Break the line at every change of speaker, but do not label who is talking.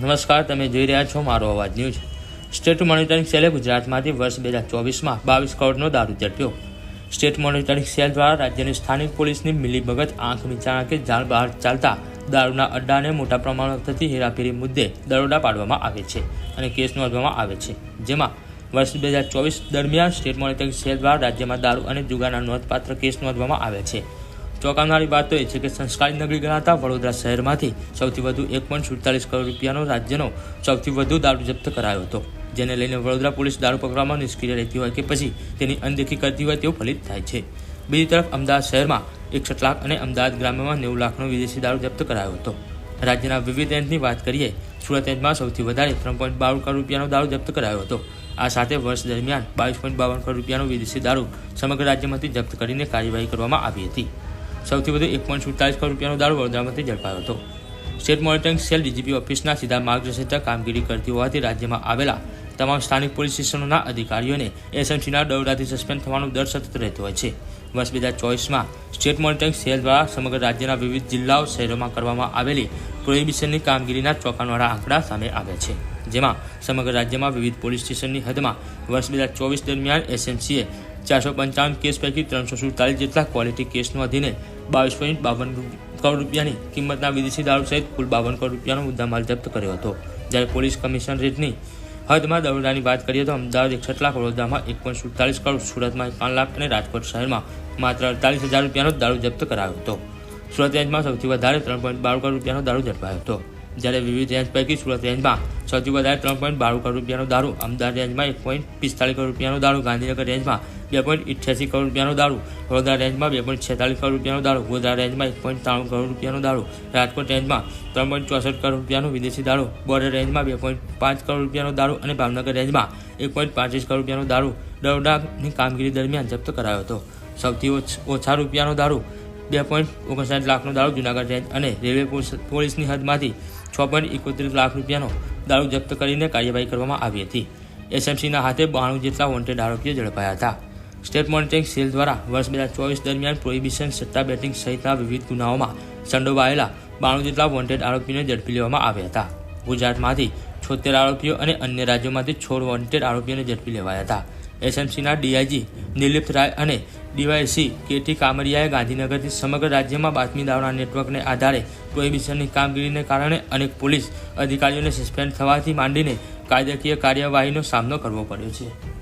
નમસ્કાર, તમે જોઈ રહ્યા છો મારો અવાજ ન્યૂઝ. સ્ટેટ મોનિટરિંગ સેલે ગુજરાતમાંથી વર્ષ બે હજાર ચોવીસમાં બાવીસ કરોડનો દારૂ ઝડપ્યો. સ્ટેટ મોનિટરિંગ સેલ દ્વારા રાજ્યની સ્થાનિક પોલીસની મિલીભગત આંખ મીચાણા જાણ બહાર ચાલતા દારૂના અડ્ડાને મોટા પ્રમાણમાં થતી હેરાફેરી મુદ્દે દરોડા પાડવામાં આવે છે અને કેસ નોંધવામાં આવે છે. જેમાં વર્ષ બે હજાર ચોવીસ દરમિયાન સ્ટેટ મોનિટરિંગ સેલ દ્વારા રાજ્યમાં દારૂ અને જુગારના નોંધપાત્ર કેસ નોંધવામાં આવે છે. ચોંકાવનારી વાત તો એ છે કે સંસ્કારી નગરી ગણાતા વડોદરા શહેરમાંથી સૌથી વધુ એક પોઈન્ટ સુડતાલીસ કરોડ રૂપિયાનો રાજ્યનો સૌથી વધુ દારૂ જપ્ત કરાયો હતો, જેને લઈને વડોદરા પોલીસ દારૂ પકડવામાં નિષ્ક્રિય રહેતી હોય કે પછી તેની અનદેખી કરતી હોય તેવું ફલિત થાય છે. બીજી તરફ અમદાવાદ શહેરમાં એકસઠ લાખ અને અમદાવાદ ગ્રામ્યમાં નેવું લાખનો વિદેશી દારૂ જપ્ત કરાયો હતો. રાજ્યના વિવિધ રેન્જની વાત કરીએ, સુરત રેન્જમાં સૌથી વધારે ત્રણ પોઈન્ટ બાવન કરોડ રૂપિયાનો દારૂ જપ્ત કરાયો હતો. આ સાથે વર્ષ દરમિયાન બાવીસ પોઈન્ટ બાવન કરોડ રૂપિયાનો વિદેશી દારૂ સમગ્ર રાજ્યમાંથી જપ્ત કરીને કાર્યવાહી કરવામાં આવી હતી. સૌથી વધુ એક પોઈન્ટ સુડતાલીસ કરોડ રૂપિયાનો દારૂ વડોદરામાંથી ઝડપાયો હતો. સ્ટેટ મોનિટરિંગ સેલ ડીજીપી ઓફિસના સીધા માર્ગદર્શન હેઠળ કામગીરી કરતી હોવાથી રાજ્યમાં આવેલા તમામ સ્થાનિક પોલીસ સ્ટેશનોના અધિકારીઓને એસએમસીના દરોડાથી સસ્પેન્ડ થવાનો દર સતત રહેતો હોય છે. વર્ષ બે હજાર ચોવીસમાં સ્ટેટ મોનિટરિંગ સેલ દ્વારા સમગ્ર રાજ્યના વિવિધ જિલ્લાઓ શહેરોમાં કરવામાં આવેલી પ્રોહિબિશનની કામગીરીના ચોંકાવનારા આંકડા સામે આવ્યા છે. જેમાં સમગ્ર રાજ્યમાં વિવિધ પોલીસ સ્ટેશનની હદમાં વર્ષ બે હજાર ચોવીસ દરમિયાન એસએમસીએ ચારસો પંચાવન કેસ પૈકી ત્રણસો સુડતાલીસ જેટલા ક્વોલિટી કેસનો અધીને બાવીસ પોઈન્ટ બાવન કરોડ રૂપિયાની કિંમતના વિદેશી દારૂ સહિત કુલ બાવન કરોડ રૂપિયાનો મુદ્દામાલ જપ્ત કર્યો હતો. જ્યારે પોલીસ કમિશનરેટની હદમાં દરોડાની વાત કરીએ તો અમદાવાદ એકસઠ લાખ વડોદરામાં એક પોઈન્ટ સુડતાલીસ કરોડ, સુરતમાં એકાવન લાખ અને રાજકોટ શહેરમાં માત્ર અડતાલીસ હજાર રૂપિયાનો દારૂ જપ્ત કરાયો હતો. સુરત રેન્જમાં સૌથી વધારે ત્રણ પોઈન્ટ બાર કરોડ રૂપિયાનો દારૂ ઝડપાયો હતો. જ્યારે વિવિધ રેન્જ પૈકી સુરત રેન્જમાં સૌથી વધારે ત્રણ પોઈન્ટ બાર કરોડ રૂપિયાનો દારૂ, અમદાવાદ રેન્જમાં એક પોઈન્ટ પિસ્તાલીસ કરોડ રૂપિયાનો દારૂ, ગાંધીનગર રેન્જમાં બે પોઈન્ટ ઇઠ્યાસી કરોડ રૂપિયાનો દારૂ, વડોદરા રેન્જમાં બે પોઈન્ટ છેતાલીસ કરોડ રૂપિયાનો દારૂ, ગોધરા રેન્જમાં એક પોઈન્ટ ત્રાણું કરોડ રૂપિયાનો દારૂ, રાજકોટ રેન્જમાં ત્રણ પોઈન્ટ ચોસઠ કરોડ રૂપિયાનો વિદેશી દારૂ બોર્ડર રેન્જમાં બે પોઈન્ટ પાંચ કરોડ રૂપિયાનો દારૂ અને ભાવનગર રેન્જમાં એક પોઈન્ટ પાંત્રીસ કરોડ રૂપિયાનો દારૂ દરોડાની કામગીરી દરમિયાન જપ્ત કરાયો હતો. સૌથી ઓછ- રૂપિયાનો દારૂ બે પોઈન્ટ ઓગણસાઠ લાખનો દારૂ જુનાગઢ રેન્જ અને રેલવે પોલીસ- પોલીસની હદમાંથી છ પોઈન્ટ એકોત્રીસ લાખ રૂપિયાનો દારૂ જપ્ત કરીને કાર્યવાહી કરવામાં આવી હતી. એસએમસીના હાથે બાણું જેટલા વોન્ટેડ આરોપીઓ ઝડપાયા હતા. સ્ટેટ મોનિટરિંગ સેલ દ્વારા વર્ષ બે હજાર ચોવીસ દરમિયાન પ્રોહિબિશન સટ્ટા બેટિંગ સહિતના વિવિધ ગુનાઓમાં સંડોવાયેલા બાણું જેટલા વોન્ટેડ આરોપીઓને ઝડપી લેવામાં આવ્યા હતા. ગુજરાતમાંથી છોતેર આરોપીઓ અને અન્ય રાજ્યોમાંથી છોડ વોન્ટેડ આરોપીઓને ઝડપી લેવાયા હતા. એસએમસીના ડીઆઈજી દિલીપ રાય અને ડીવાયસી કેટી કામરિયાએ ગાંધીનગરથી સમગ્ર રાજ્યમાં બાતમીદારોના નેટવર્કને આધારે પ્રોહિબિશનની કામગીરીને કારણે અનેક પોલીસ અધિકારીઓને સસ્પેન્ડ થવાથી માંડીને કાયદાકીય કાર્યવાહીનો સામનો કરવો પડ્યો છે.